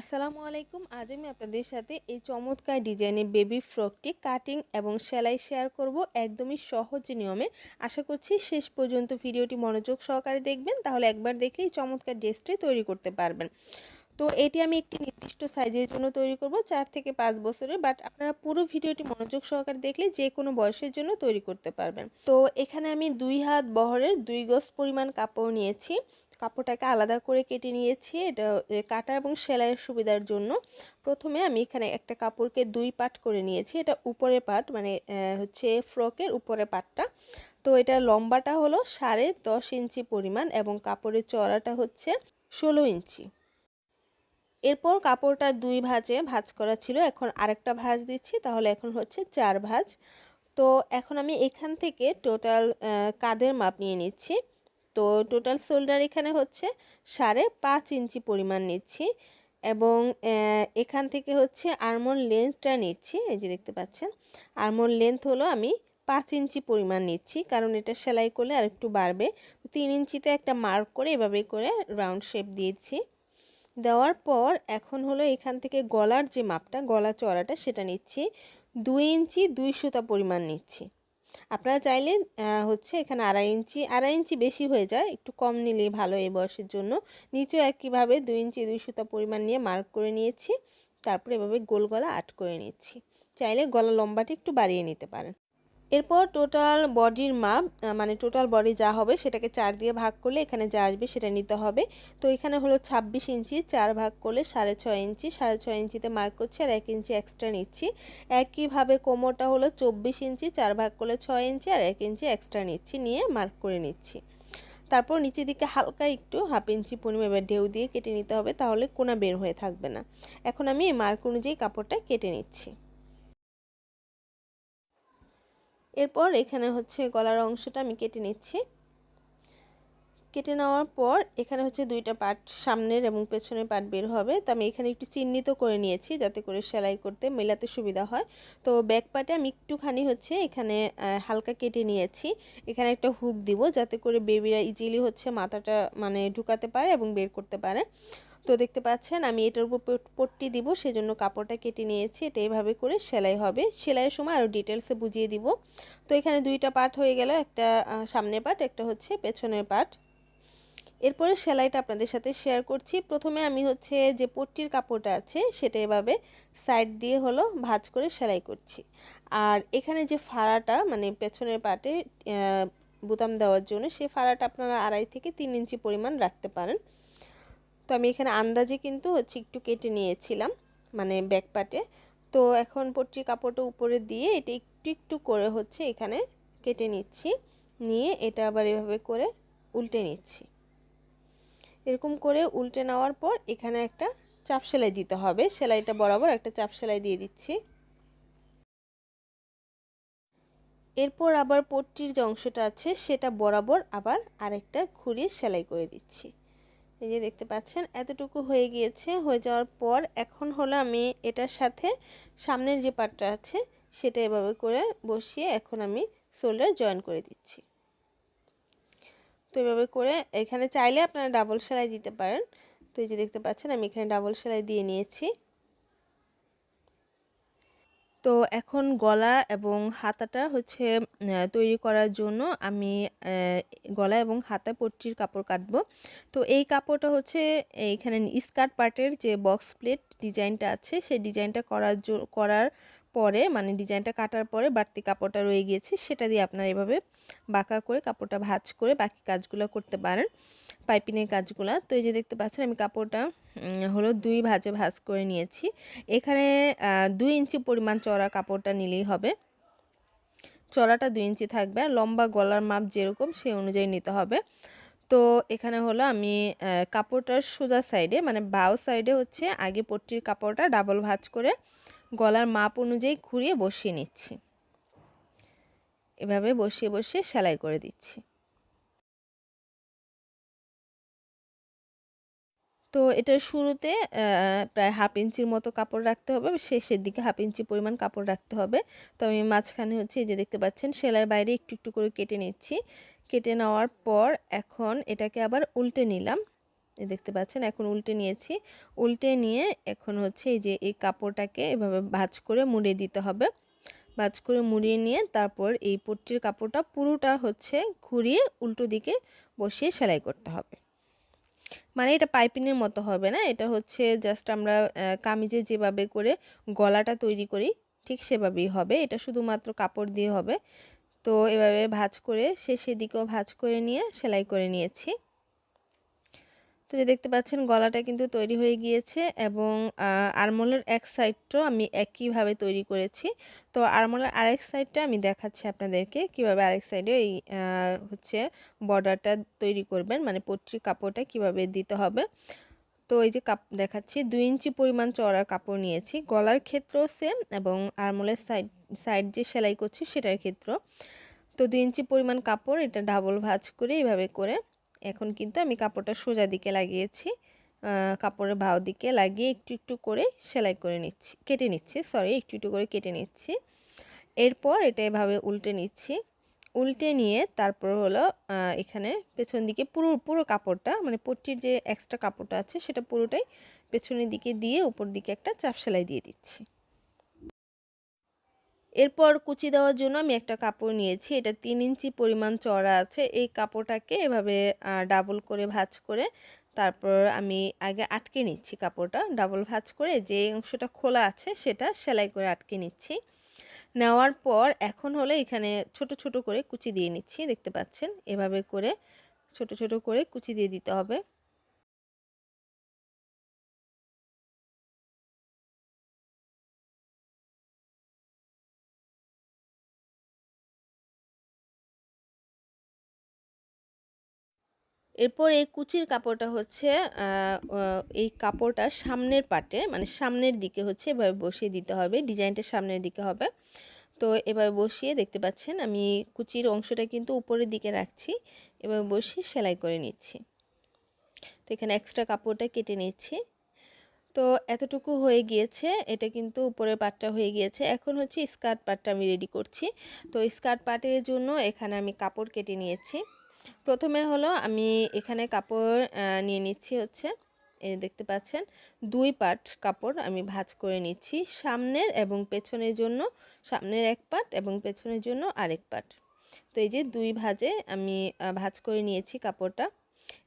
আসসালামু আলাইকুম। আজ আমি আপনাদের সাথে এই চমৎকার ডিজাইনের বেবি ফ্রকটি কাটিং এবং সেলাই শেয়ার করব একদমই সহজ নিয়মে। আশা করছি শেষ পর্যন্ত ভিডিওটি মনোযোগ সহকারে দেখবেন, তাহলে একবার দেখলেই চমৎকার ড্রেসটি তৈরি করতে পারবেন। তো এটি আমি একটি নির্দিষ্ট সাইজের জন্য তৈরি করব, চার থেকে পাঁচ বছরের বাট আপনারা পুরো ভিডিওটি মনোযোগ সহকারে দেখলে যে কোনো বয়সের জন্য তৈরি করতে পারবেন। তো এখানে আমি দুই হাত বহরের দুই গজ পরিমাণ কাপড় নিয়েছি। কাপড়টাকে আলাদা করে কেটে নিয়েছি। এটা কাটা এবং সেলাইয়ের সুবিধার জন্য। প্রথমে আমি এখানে একটা কাপড়কে দুই পাট করে নিয়েছি। এটা উপরে পাট মানে হচ্ছে ফ্রকের উপরে পাটটা। তো এটা লম্বাটা হলো সাড়ে দশ ইঞ্চি পরিমাণ এবং কাপড়ের চড়াটা হচ্ছে ষোলো ইঞ্চি। এরপর কাপড়টা দুই ভাজে ভাজ করা ছিল। এখন আরেকটা ভাজ দিচ্ছি, তাহলে এখন হচ্ছে চার ভাজ। তো এখন আমি এখান থেকে টোটাল কাদের মাপ নিয়ে নিচ্ছি। তো টোটাল শোল্ডার এখানে হচ্ছে সাড়ে পাঁচ ইঞ্চি পরিমাণ নিচ্ছি এবং এখান থেকে হচ্ছে আর্মন লেন্থটা নিচ্ছি, এই যে দেখতে পাচ্ছেন। আর্মন লেন্থ হলো আমি পাঁচ ইঞ্চি পরিমাণ নিচ্ছি, কারণ এটা সেলাই করলে আর একটু বাড়বে তিন ইঞ্চিতে একটা মার্ক করে এভাবে করে রাউন্ড শেপ দিয়েছি। দেওয়ার পর এখন হলো এখান থেকে গলার যে মাপটা, গলা চড়াটা সেটা নিচ্ছি। দুই ইঞ্চি দুই সুতা পরিমাণ নিচ্ছি। আপনারা চাইলে হচ্ছে এখানে আড়াই ইঞ্চি আড়াই ইঞ্চি বেশি হয়ে যায়। একটু কম নিলেই ভালো এই বয়সের জন্য। নিচেও একইভাবে দুই ইঞ্চি, দুই সুতা পরিমাণ নিয়ে মার্ক করে নিয়েছি। তারপরে এভাবে গোল গলা আট করে নিচ্ছি। চাইলে গলা লম্বাটি একটু বাড়িয়ে নিতে পারেন। এরপর টোটাল বডির মাপ মানে টোটাল বডি যা হবে সেটাকে চার দিয়ে ভাগ করলে এখানে যা আসবে সেটা নিতে হবে। তো এখানে হলো ২৬ ইঞ্চি, চার ভাগ করলে সাড়ে ছয় ইঞ্চি, সাড়ে ছয় ইঞ্চিতে মার্ক করছি আর এক ইঞ্চি এক্সট্রা নিচ্ছি। একইভাবে কোমরটা হলো চব্বিশ ইঞ্চি, চার ভাগ করলে ছয় ইঞ্চি আর এক ইঞ্চি এক্সট্রা নিচ্ছি, নিয়ে মার্ক করে নিচ্ছি। তারপর নিচের দিকে হালকা একটু হাফ ইঞ্চি পরিমাণ এবার ঢেউ দিয়ে কেটে নিতে হবে, তাহলে কোনা বের হয়ে থাকবে না। এখন আমি মার্ক অনুযায়ী কাপড়টা কেটে নিচ্ছি। এরপর এখানে হচ্ছে গলার অংশটা আমি কেটে নিচ্ছি। কেটে নেওয়ার পর এখানে হচ্ছে দুইটা পার্ট সামনের এবং পেছনের পার্ট বের হবে। তো আমি এখানে একটু চিহ্নিত করে নিয়েছি যাতে করে সেলাই করতে মেলাতে সুবিধা হয়। তো ব্যাক পার্টে আমি একটুখানি হচ্ছে এখানে হালকা কেটে নিয়েছি। এখানে একটা হুক দিব যাতে করে বেবিরা ইজিলি হচ্ছে মাথাটা মানে ঢুকাতে পারে এবং বের করতে পারে। তো দেখতে পাচ্ছেন, আমি এটার উপর পট্টি দিব, সেজন্য কাপড়টা কেটে নিয়েছি, এটা এইভাবে করে সেলাই হবে। সেলাইয়ের সময় আরও ডিটেলসে বুঝিয়ে দিব। তো এখানে দুইটা পার্ট হয়ে গেল, একটা সামনের পার্ট একটা হচ্ছে পেছনের পার্ট এরপরে সেলাইটা আপনাদের সাথে শেয়ার করছি। প্রথমে আমি হচ্ছে যে পট্টির কাপড়টা আছে, সেটা এভাবে সাইড দিয়ে হলো ভাজ করে সেলাই করছি। আর এখানে যে ফাড়াটা মানে পেছনের পার্টে বোতাম দেওয়ার জন্য সেই ফাড়াটা আপনারা আড়াই থেকে তিন ইঞ্চি পরিমাণ রাখতে পারেন। তো আমি এখানে আন্দাজে কিন্তু হচ্ছে একটু কেটে নিয়েছিলাম মানে ব্যাক পাটে তো এখন পট্টির কাপড়টা উপরে দিয়ে এটা একটু একটু করে হচ্ছে এখানে কেটে নিচ্ছি, নিয়ে এটা আবার এভাবে করে উল্টে নিচ্ছি। এরকম করে উল্টে নেওয়ার পর এখানে একটা চাপ সেলাই দিতে হবে। সেলাইটা বরাবর একটা চাপ সেলাই দিয়ে দিচ্ছি। এরপর আবার পট্টির যে অংশটা আছে সেটা বরাবর আবার আরেকটা ঘুরিয়ে সেলাই করে দিচ্ছি। এই যে দেখতে পাচ্ছেন, এতটুকু হয়ে গিয়েছে। হয়ে যাওয়ার পর এখন হলো আমি এটার সাথে সামনের যে পাটটা আছে, সেটা এভাবে করে বসিয়ে এখন আমি সোল্ডার জয়েন করে দিচ্ছি। তো এভাবে করে এখানে চাইলে আপনারা ডাবল সেলাই দিতে পারেন। তো এই যে দেখতে পাচ্ছেন, আমি এখানে ডাবল সেলাই দিয়ে নিয়েছি। তো এখন গলা এবং হাতাটা হচ্ছে তৈরি করার জন্য আমি গলা এবং হাতা পট্টির কাপড় কাটবো। তো এই কাপড়টা হচ্ছে এইখানে স্কার্ট পার্টের যে বক্স প্লেট ডিজাইনটা আছে, সেই ডিজাইনটা করার করার পরে মানে ডিজাইনটা কাটার পরে বাড়তি কাপড়টা রয়ে গিয়েছে, সেটা দিয়ে আপনারা এভাবে বাঁকা করে কাপড়টা ভাজ করে বাকি কাজগুলো করতে পারেন পাইপিনের কাজগুলো। তো এই যে দেখতে পাচ্ছেন, আমি কাপড়টা হলো দুই ভাজে ভাজ করে নিয়েছি। এখানে দুই ইঞ্চি পরিমাণ চড়া কাপড়টা নিলেই হবে। চড়াটা দুই ইঞ্চি থাকবে লম্বা গলার মাপ যেরকম সেই অনুযায়ী নিতে হবে। তো এখানে হলো আমি কাপড়টার সোজা সাইডে মানে বাউ সাইডে হচ্ছে আগে পট্টির কাপড়টা ডাবল ভাজ করে গলার মাপ অনুযায়ী ঘুরিয়ে বসিয়ে নিচ্ছি। এভাবে বসিয়ে বসিয়ে সেলাই করে দিচ্ছি। তো এটার শুরুতে প্রায় হাফ ইঞ্চির মতো কাপড় রাখতে হবে, শেষের দিকে হাফ ইঞ্চি পরিমাণ কাপড় রাখতে হবে। তো আমি মাঝখানে হচ্ছে যে দেখতে পাচ্ছেন, সেলাইয়ের বাইরে একটু একটু করে কেটে নিচ্ছি। কেটে নেওয়ার পর এখন এটাকে আবার উল্টে নিলাম। দেখতে পাচ্ছেন, এখন উল্টে নিয়েছি। উল্টে নিয়ে এখন হচ্ছে এই যে এই কাপড়টাকে এভাবে ভাঁজ করে মুড়িয়ে দিতে হবে। ভাঁজ করে মুড়িয়ে নিয়ে তারপর এই পট্টির কাপড়টা পুরোটা হচ্ছে ঘুরিয়ে উল্টো দিকে বসিয়ে সেলাই করতে হবে। মানে এটা পাইপিংয়ের মতো হবে না, এটা হচ্ছে জাস্ট আমরা কামিজে যেভাবে করে গলাটা তৈরি করি, ঠিক সেভাবেই হবে। এটা শুধুমাত্র কাপড় দিয়ে হবে। তো এভাবে ভাঁজ করে শেষের দিকেও ভাঁজ করে নিয়ে সেলাই করে নিয়েছি। তো যে দেখতে পাচ্ছেন গলাটা কিন্তু তৈরি হয়ে গিয়েছে এবং আরমোলের এক সাইডটাও আমি একইভাবে তৈরি করেছি। তো আরমোলের আরেক সাইডটা আমি দেখাচ্ছি আপনাদেরকে কীভাবে আরেক সাইডে এই হচ্ছে বর্ডারটা তৈরি করবেন মানে পট্রি কাপড়টা কীভাবে দিতে হবে। তো এই যে কাপ, দেখাচ্ছি দুই ইঞ্চি পরিমাণ চড়ার কাপড় নিয়েছি। গলার ক্ষেত্রেও সেম এবং আরমোলের সাইড সাইড যে সেলাই করছি সেটার ক্ষেত্রেও। তো দুই ইঞ্চি পরিমাণ কাপড় এটা ডাবল ভাঁজ করে এইভাবে করে এখন কিন্তু আমি কাপড়টা সোজা দিকে লাগিয়েছি। কাপড়ের ভাও দিকে লাগিয়ে একটু একটু করে সেলাই করে নিচ্ছি, কেটে নিচ্ছি সরি একটু একটু করে কেটে নিচ্ছি। এরপর এটা এভাবে উল্টে নিচ্ছি। উল্টে নিয়ে তারপর হলো এখানে পেছন দিকে পুরো পুরো কাপড়টা মানে পট্টির যে এক্সট্রা কাপড়টা আছে সেটা পুরোটাই পেছনের দিকে দিয়ে উপর দিকে একটা চাপ সেলাই দিয়ে দিচ্ছি। এরপর কুচি দেওয়ার জন্য আমি একটা কাপড় নিয়েছি। এটা তিন ইঞ্চি পরিমাণ চড়া আছে। এই কাপড়টাকে এভাবে ডাবল করে ভাঁজ করে তারপর আমি আগে আটকে নিচ্ছি কাপড়টা। ডাবল ভাঁজ করে যে অংশটা খোলা আছে সেটা সেলাই করে আটকে নিচ্ছি। নেওয়ার পর এখন হলে এখানে ছোট ছোট করে কুচি দিয়ে নিচ্ছি। দেখতে পাচ্ছেন? এভাবে করে ছোট ছোট করে কুচি দিয়ে দিতে হবে। এরপর এই কুচির কাপড়টা হচ্ছে এই কাপড়টা সামনের পাটে মানে সামনের দিকে হচ্ছে এভাবে বসিয়ে দিতে হবে, ডিজাইনটা সামনের দিকে হবে। তো এভাবে বসিয়ে দেখতে পাচ্ছেন আমি কুচির অংশটা কিন্তু উপরের দিকে রাখছি, এভাবে বসিয়ে সেলাই করে নিচ্ছি। তো এখানে এক্সট্রা কাপড়টা কেটে নিচ্ছি। তো এতটুকু হয়ে গিয়েছে, এটা কিন্তু উপরের পাটটা হয়ে গিয়েছে। এখন হচ্ছে স্কার্ট পাটটা আমি রেডি করছি। তো স্কার্ট পাটের জন্য এখানে আমি কাপড় কেটে নিয়েছি। প্রথমে হলো আমি এখানে কাপড় নিয়ে নিচ্ছি হচ্ছে, এই দেখতে পাচ্ছেন, দুই পাট কাপড় আমি ভাঁজ করে নিচ্ছি, সামনের এবং পেছনের জন্য, সামনের এক পাট এবং পেছনের জন্য আরেক পাট। তো এই যে দুই ভাজে আমি ভাঁজ করে নিয়েছি কাপড়টা।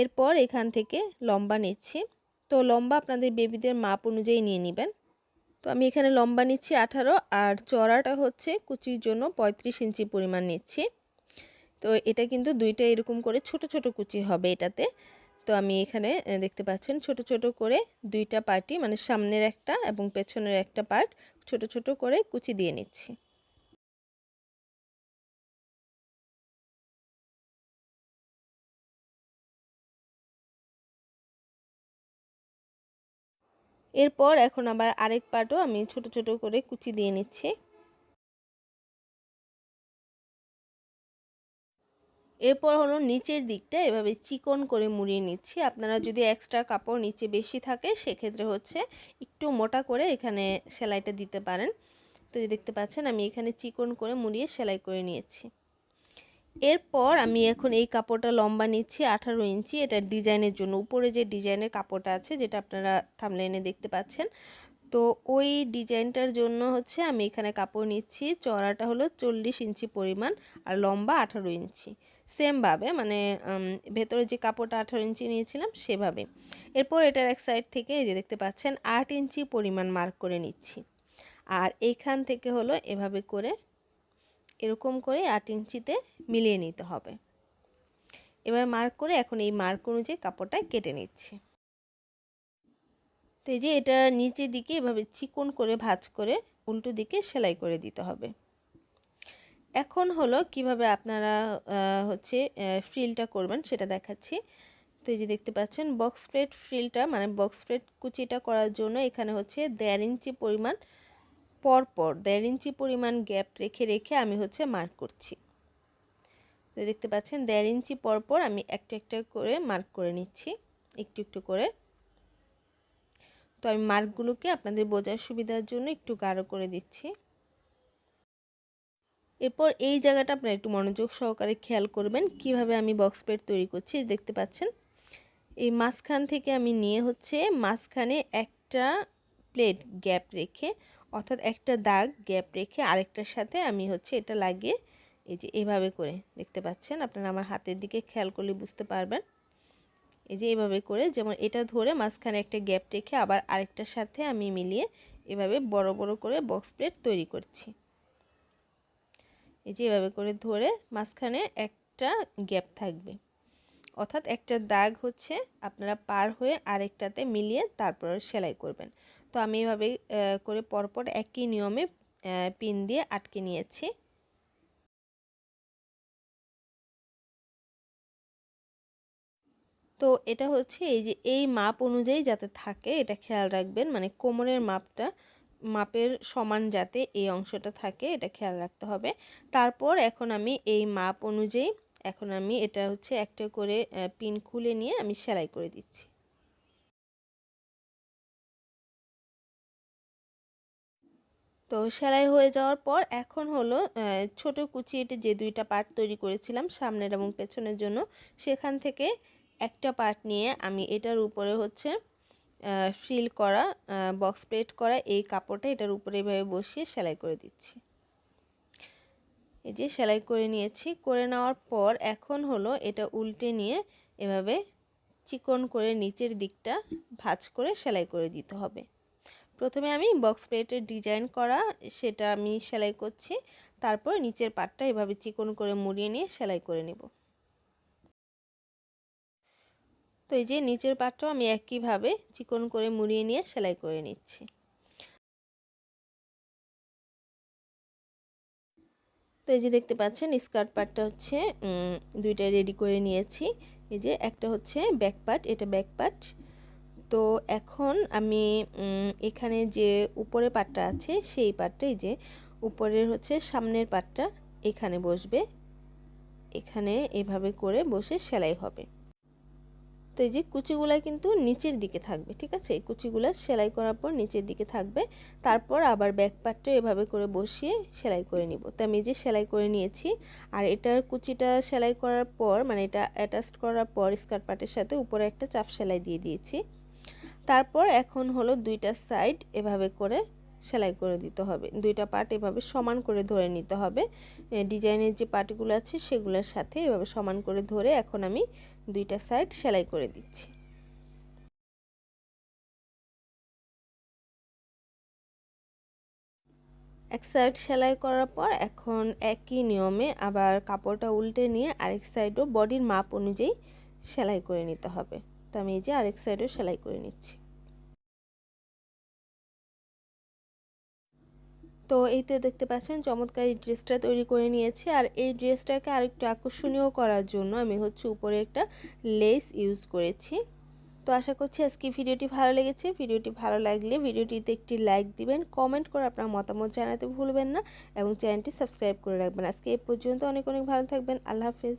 এরপর এখান থেকে লম্বা নিচ্ছি। তো লম্বা আপনাদের বেবিদের মাপ অনুযায়ী নিয়ে নেবেন। তো আমি এখানে লম্বা নিচ্ছি আঠারো, আর চড়াটা হচ্ছে কুচির জন্য পঁয়ত্রিশ ইঞ্চি পরিমাণ নিচ্ছি। তো এটা কিন্তু দুইটা এরকম করে ছোট ছোট কুচি হবে এটাতে। তো আমি এখানে দেখতে পাচ্ছেন ছোট ছোট করে দুইটা পার্টি মানে সামনের একটা এবং পেছনের একটা পার্ট ছোট ছোট করে কুচি দিয়ে নিচ্ছি। এরপর এখন আবার আরেক পার্টও আমি ছোট ছোট করে কুচি দিয়ে নিচ্ছি। এরপর হলো নিচের দিকটা এভাবে চিকন করে মুড়িয়ে নিচ্ছি। আপনারা যদি এক্সট্রা কাপড় নিচে বেশি থাকে, সেক্ষেত্রে হচ্ছে একটু মোটা করে এখানে সেলাইটা দিতে পারেন। তো দেখতে পাচ্ছেন, আমি এখানে চিকন করে মুড়িয়ে সেলাই করে নিয়েছি। এরপর আমি এখন এই কাপড়টা লম্বা নিচ্ছি আঠারো ইঞ্চি। এটা ডিজাইনের জন্য। উপরে যে ডিজাইনের কাপড়টা আছে, যেটা আপনারা থামলাইনে দেখতে পাচ্ছেন। তো ওই ডিজাইনটার জন্য হচ্ছে আমি এখানে কাপড় নিচ্ছি। চড়াটা হলো চল্লিশ ইঞ্চি পরিমাণ আর লম্বা আঠারো ইঞ্চি। সেমভাবে মানে ভেতরে যে কাপড়টা আঠারো ইঞ্চি নিয়েছিলাম সেভাবে। এরপর এটার এক সাইড থেকে যে দেখতে পাচ্ছেন, আট ইঞ্চি পরিমাণ মার্ক করে নিচ্ছি। আর এইখান থেকে হলো এভাবে করে, এরকম করে আট ইঞ্চিতে মিলিয়ে নিতে হবে। এবার মার্ক করে এখন এই মার্ক অনুযায়ী কাপড়টা কেটে নিচ্ছি। তো এই যে এটা নিচের দিকে এভাবে চিকন করে ভাজ করে উল্টো দিকে সেলাই করে দিতে হবে। এখন হলো কীভাবে আপনারা হচ্ছে ফ্রিলটা করবেন সেটা দেখাচ্ছি। তো এই যে দেখতে পাচ্ছেন বক্স প্লেট ফ্রিলটা মানে বক্স প্লেট কুচিটা করার জন্য এখানে হচ্ছে দেড় ইঞ্চি পরিমাণ, পরপর দেড় ইঞ্চি পরিমাণ গ্যাপ রেখে রেখে আমি হচ্ছে মার্ক করছি। তো দেখতে পাচ্ছেন, দেড় ইঞ্চি পরপর আমি একটা একটা করে মার্ক করে নিচ্ছি, একটু একটু করে। তো আমি মার্কগুলোকে আপনাদের বোঝার সুবিধার জন্য একটু গাঢ় করে দিচ্ছি। এরপর এই জায়গাটা আপনারা একটু মনোযোগ সহকারে খেয়াল করবেন, কীভাবে আমি বক্স পেড তৈরি করছি দেখতে পাচ্ছেন। এই মাঝখান থেকে আমি নিয়ে হচ্ছে মাঝখানে একটা প্লেট গ্যাপ রেখে, অর্থাৎ একটা দাগ গ্যাপ রেখে আরেকটার সাথে আমি হচ্ছে এটা লাগিয়ে এই যে এভাবে করে, দেখতে পাচ্ছেন? আপনারা আমার হাতের দিকে খেয়াল করলে বুঝতে পারবেন। এই যে এভাবে করে, যেমন এটা ধরে মাঝখানে একটা গ্যাপ রেখে আবার আরেকটার সাথে আমি মিলিয়ে এভাবে বড় বড় করে বক্স প্লেট তৈরি করছি। এই যে এভাবে করে ধরে মাঝখানে একটা গ্যাপ থাকবে। অর্থাৎ একটা দাগ হচ্ছে আপনারা পার হয়ে আরেকটাতে মিলিয়ে তারপর সেলাই করবেন। তো আমি এভাবে করে পরপর একই নিয়মে পিন দিয়ে আটকে নিয়েছি। তো এটা হচ্ছে এই যে, এই মাপ অনুযায়ী যাতে থাকে, এটা খেয়াল রাখবেন। মানে কোমরের মাপটা মাপের সমান যাতে এই অংশটা থাকে, এটা খেয়াল রাখতে হবে। তারপর এখন আমি এই মাপ অনুযায়ী এখন আমি এটা হচ্ছে একটা করে পিন খুলে নিয়ে আমি সেলাই করে দিচ্ছি। তো সেলাই হয়ে যাওয়ার পর এখন হলো ছোট কুচিয়েটে যে দুইটা পার্ট তৈরি করেছিলাম সামনের এবং পেছনের জন্য, সেখান থেকে একটা পার্ট নিয়ে আমি এটার উপরে হচ্ছে ফিল করা বক্স প্লেট করা এই কাপড়টা এটার উপরে এভাবে বসিয়ে সেলাই করে দিচ্ছি। এই যে সেলাই করে নিয়েছি, করে নেওয়ার পর এখন হলো এটা উল্টে নিয়ে এভাবে চিকন করে নিচের দিকটা ভাজ করে সেলাই করে দিতে হবে। প্রথমে আমি বক্স প্লেটের ডিজাইন করা, সেটা আমি সেলাই করছি, তারপর নিচের পাটটা এভাবে চিকন করে মুড়িয়ে নিয়ে সেলাই করে নেব। তো এই যে নিচের পাটটাও আমি একইভাবে চিকন করে মুড়িয়ে নিয়ে সেলাই করে নিচ্ছি। তো এই যে দেখতে পাচ্ছেন, স্কার্ট পার্টটা হচ্ছে দুইটা রেডি করে নিয়েছি। এই যে একটা হচ্ছে ব্যাক পার্ট, এটা ব্যাক পার্ট। তো এখন আমি এখানে যে উপরে পাটটা আছে, সেই পাটটা, এই যে উপরের হচ্ছে সামনের পাটটা এখানে বসবে। এখানে এভাবে করে বসে সেলাই হবে। তো এই যে কুচিগুলা কিন্তু নিচের দিকে থাকবে, ঠিক আছে? এই কুচিগুলা সেলাই করার পর নিচের দিকে থাকবে। তারপর আবার ব্যাক পার্টটা এভাবে করে বসিয়ে সেলাই করে নিব। তো আমি যে সেলাই করে নিয়েছি, আর এটার কুচিটা সেলাই করার পর মানে এটা অ্যাটাচ করার পর স্কার্ট পার্টের সাথে উপরে একটা চাপ সেলাই দিয়ে দিয়েছি। তারপর এখন হলো দুইটা সাইড এভাবে করে সেলাই করে দিতে হবে। দুইটা পার্ট এভাবে সমান করে ধরে নিতে হবে। ডিজাইনের যে পার্টগুলো আছে সেগুলোর সাথে এভাবে সমান করে ধরে এখন আমি দুইটা সাইড সেলাই করে দিচ্ছি। এক সাইড সেলাই করার পর এখন একই নিয়মে আবার কাপড়টা উল্টে নিয়ে আরেক সাইডও বডির মাপ অনুযায়ী সেলাই করে নিতে হবে। তো আমি এই যে আরেক সাইডও সেলাই করে নিচ্ছি। তো এই তো দেখতে পাচ্ছেন, চমৎকার এই ড্রেসটা তৈরি করে নিয়েছি। আর এই ড্রেসটাকে আরেকটু আকর্ষণীয় করার জন্য আমি হচ্ছে উপরে একটা লেস ইউজ করেছি। তো আশা করছি আজকে ভিডিওটি ভালো লেগেছে। ভিডিওটি ভালো লাগলে ভিডিওটিতে একটি লাইক দিবেন, কমেন্ট করে আপনার মতামত জানাতে ভুলবেন না এবং চ্যানেলটি সাবস্ক্রাইব করে রাখবেন। আজকে এ পর্যন্ত অনেক অনেক ভালো থাকবেন। আল্লাহ হাফেজ।